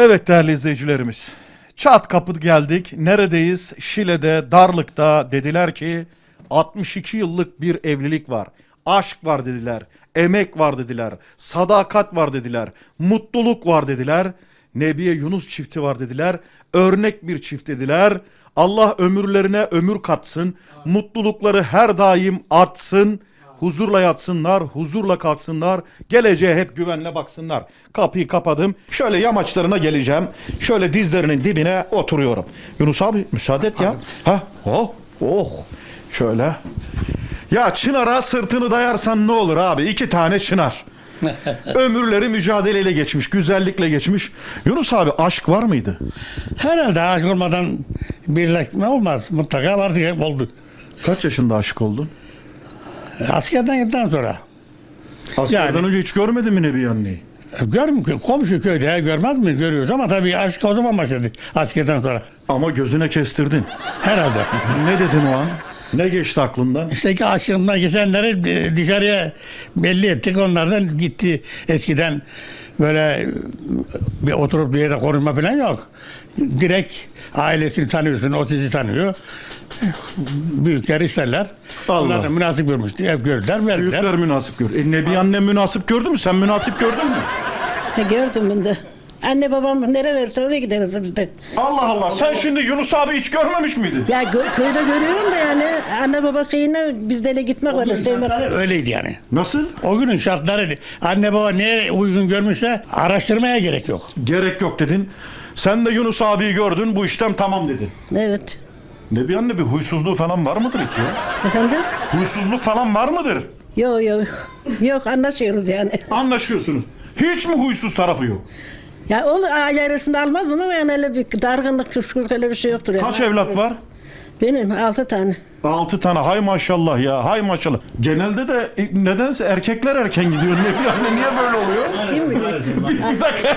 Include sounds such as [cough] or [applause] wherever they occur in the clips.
Evet değerli izleyicilerimiz. Çat kapı geldik. Neredeyiz? Şile'de, Darlık'ta dediler ki 62 yıllık bir evlilik var. Aşk var dediler. Emek var dediler. Sadakat var dediler. Mutluluk var dediler. Nebiye Yunus çifti var dediler. Örnek bir çift dediler. Allah ömürlerine ömür katsın. Mutlulukları her daim artsın. Huzurla yatsınlar, huzurla kalksınlar, geleceğe hep güvenle baksınlar. Kapıyı kapadım. Şöyle yamaçlarına geleceğim. Şöyle dizlerinin dibine oturuyorum. Yunus abi müsaade et ya. Ha? Oh, oh. Şöyle. Ya çınara sırtını dayarsan ne olur abi? İki tane çınar. [laughs] Ömürleri mücadeleyle geçmiş, güzellikle geçmiş. Yunus abi aşk var mıydı? Herhalde aşk olmadan birleşme olmaz. Mutlaka vardı oldu. Kaç yaşında aşık oldun? Askerden gittikten sonra. Askerden Yani- önce hiç görmedin mi Nebi anneyi? Görüm ki komşu köyde görmez mi? Görüyoruz ama tabii aşk o zaman başladı askerden sonra. Ama gözüne kestirdin. Herhalde. Ne dedin o an? Ne geçti aklından? İşte ki aşkından geçenleri e, dışarıya belli ettik. Onlardan gitti eskiden böyle bir oturup bir yere konuşma falan yok. Direkt ailesini tanıyorsun, o sizi tanıyor. Büyükler isterler. Allah. Onlar da münasip görmüştü. Hep gördüler, verdiler. Büyükler münasip gör. E Nebi annem münasip gördü mü? Sen münasip gördün mü? Ha, Gördüm ben de. Anne babam nereye verirse oraya gideriz biz de. Allah Allah. Sen şimdi Yunus abi hiç görmemiş miydin? Ya gö- köyde görüyorum da yani anne baba şeyine bizde de gitmek var. sevmek. Öyleydi yani. Nasıl? O günün şartları anne baba neye uygun görmüşse araştırmaya gerek yok. Gerek yok dedin. Sen de Yunus abiyi gördün. Bu işlem tamam dedin. Evet. Nebi anne bir huysuzluğu falan var mıdır hiç ya? Efendim? Huysuzluk falan var mıdır? Yok yok. Yok anlaşıyoruz yani. Anlaşıyorsunuz. Hiç mi huysuz tarafı yok? Ya o aile arasında almaz ama yani öyle bir dargınlık, kıskılık öyle bir şey yoktur yani. Kaç evlat var? Benim altı tane. Altı tane. Hay maşallah ya. Hay maşallah. Genelde de e, nedense erkekler erken gidiyor. Nebi anne niye böyle oluyor? Kim bilir? Bir, bir dakika.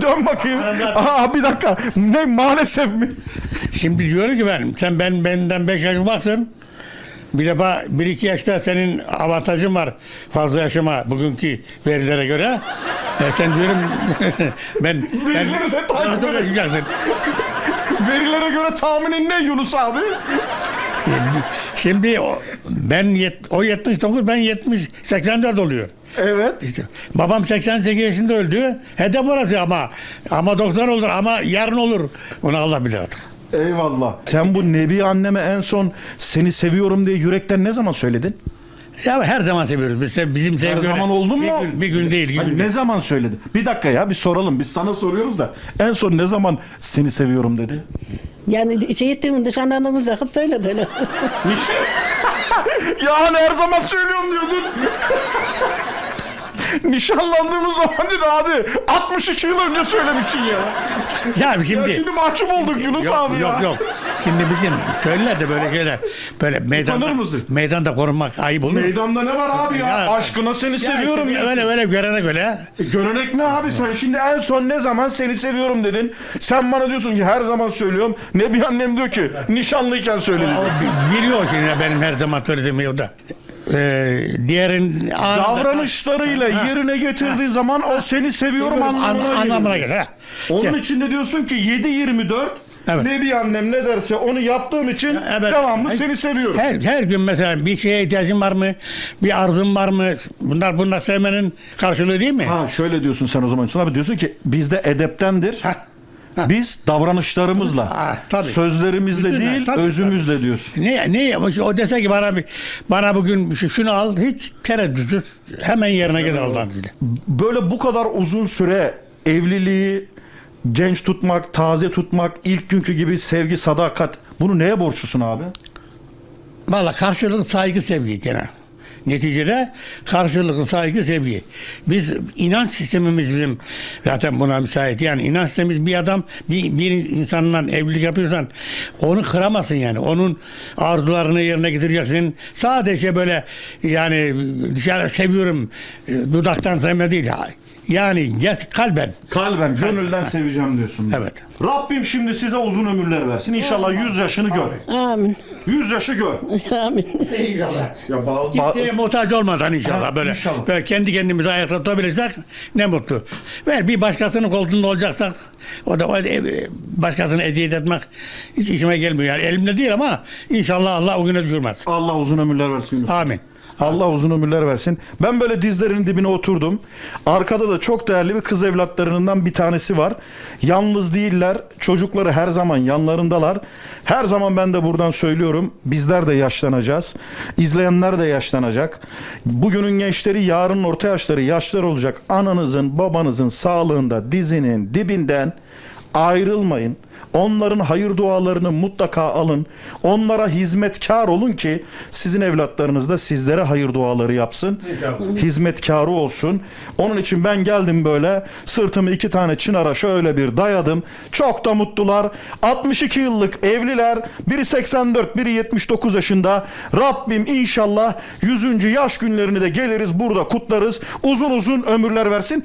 [laughs] Dön bakayım. Aa bir dakika. Ne maalesef mi? Şimdi diyorum ki ben sen ben benden 5 yaş baksın. Bir defa bir iki yaşta senin avantajın var fazla yaşama bugünkü verilere göre. E, sen diyorum [laughs] ben [laughs] ben Verileri de takip ben çok edin. yaşayacaksın. Verilere göre tahminin ne Yunus abi? E, Şimdi o, ben yet, o 79 ben 70 84 oluyor. Evet. İşte babam 88 yaşında öldü. Hedef orası ama ama doktor olur ama yarın olur. Onu Allah bilir artık. Eyvallah. Sen bu Nebi anneme en son seni seviyorum diye yürekten ne zaman söyledin? Ya her zaman seviyoruz. Biz, bizim Her sevgi zaman oldu mu? Bir gün, bir gün değil. Hayır, gün ne değil. zaman söyledi? Bir dakika ya bir soralım. Biz sana soruyoruz da en son ne zaman seni seviyorum dedi? Yani şey ettiğim nişanlandığımız vakit söyledi öyle. İşte. [laughs] ya hani her zaman söylüyorum diyordun. [laughs] [laughs] Nişanlandığımız zaman dedi abi 62 yıl önce söylemişsin ya. Ya Ya şimdi şimdi mahcup olduk Yunus yok, abi yok ya. yok. Şimdi bizim köylüler de böyle şeyler böyle meydanda, mısın? meydanda korunmak ayıp olur. Meydanda ne var abi ya? Ya- Aşkına seni seviyorum ya. öyle öyle görene göre E, Görenek ne abi sen şimdi en son ne zaman seni seviyorum dedin. Sen bana diyorsun ki her zaman söylüyorum. Ne bir annem diyor ki nişanlıyken o bi- biliyor şimdi benim her zaman söylediğim yolda. Ee, diğerin Davranışlarıyla yerine getirdiği zaman o seni seviyorum An- anlamına geliyor. anlamına gelir. ha. Onun Ya, için de diyorsun ki 7-24 Evet. ne bir annem ne derse onu yaptığım için Evet. devamlı Her- seni seviyorum. Her, her gün mesela bir şeye ihtiyacın var mı? Bir arzun var mı? Bunlar bunlar sevmenin karşılığı değil mi? Ha şöyle diyorsun sen o zaman Yusuf abi diyorsun ki bizde edeptendir. Ha. Biz davranışlarımızla, Ha, tabii. sözlerimizle Bütün- değil, tabii, özümüzle diyorsun. Ne ne o dese ki bana bir bana bugün şu- şunu al hiç tereddütsüz hemen yerine gelir Allah'ın. Böyle bu kadar uzun süre evliliği genç tutmak, taze tutmak, ilk günkü gibi sevgi, sadakat bunu neye borçlusun abi? Valla karşılıklı saygı sevgi gene. Neticede karşılıklı saygı sevgi. Biz inanç sistemimiz bizim zaten buna müsait. Yani inanç sistemimiz bir adam bir, bir insanla evlilik yapıyorsan onu kıramazsın yani. Onun arzularını yerine getireceksin. Sadece böyle yani dışarı seviyorum dudaktan sevme değil. Yani get kalben. Kalben, gönülden seveceğim diyorsun. Evet. Rabbim şimdi size uzun ömürler versin. İnşallah 100 yaşını gör. Amin. 100 yaşı gör. Amin. İnşallah. Ya ba- ba- Kimseye muhtaç olmadan inşallah Ha, böyle. inşallah. Böyle kendi kendimizi ayakta tutabilirsek ne mutlu. Ve bir başkasının koltuğunda olacaksak o da o, e, başkasını eziyet etmek hiç işime gelmiyor. Yani elimde değil ama inşallah Allah o güne düşürmez. Allah uzun ömürler versin. Yunus. Amin. Allah uzun ömürler versin. Ben böyle dizlerinin dibine oturdum. Arkada da çok değerli bir kız evlatlarından bir tanesi var. Yalnız değiller. Çocukları her zaman yanlarındalar. Her zaman ben de buradan söylüyorum. Bizler de yaşlanacağız. İzleyenler de yaşlanacak. Bugünün gençleri yarının orta yaşları yaşlar olacak. Ananızın, babanızın sağlığında dizinin dibinden ayrılmayın. Onların hayır dualarını mutlaka alın. Onlara hizmetkar olun ki sizin evlatlarınız da sizlere hayır duaları yapsın. Hizmetkarı olsun. Onun için ben geldim böyle sırtımı iki tane çınara şöyle bir dayadım. Çok da mutlular. 62 yıllık evliler. Biri 84, biri 79 yaşında. Rabbim inşallah 100. yaş günlerini de geliriz burada kutlarız. Uzun uzun ömürler versin.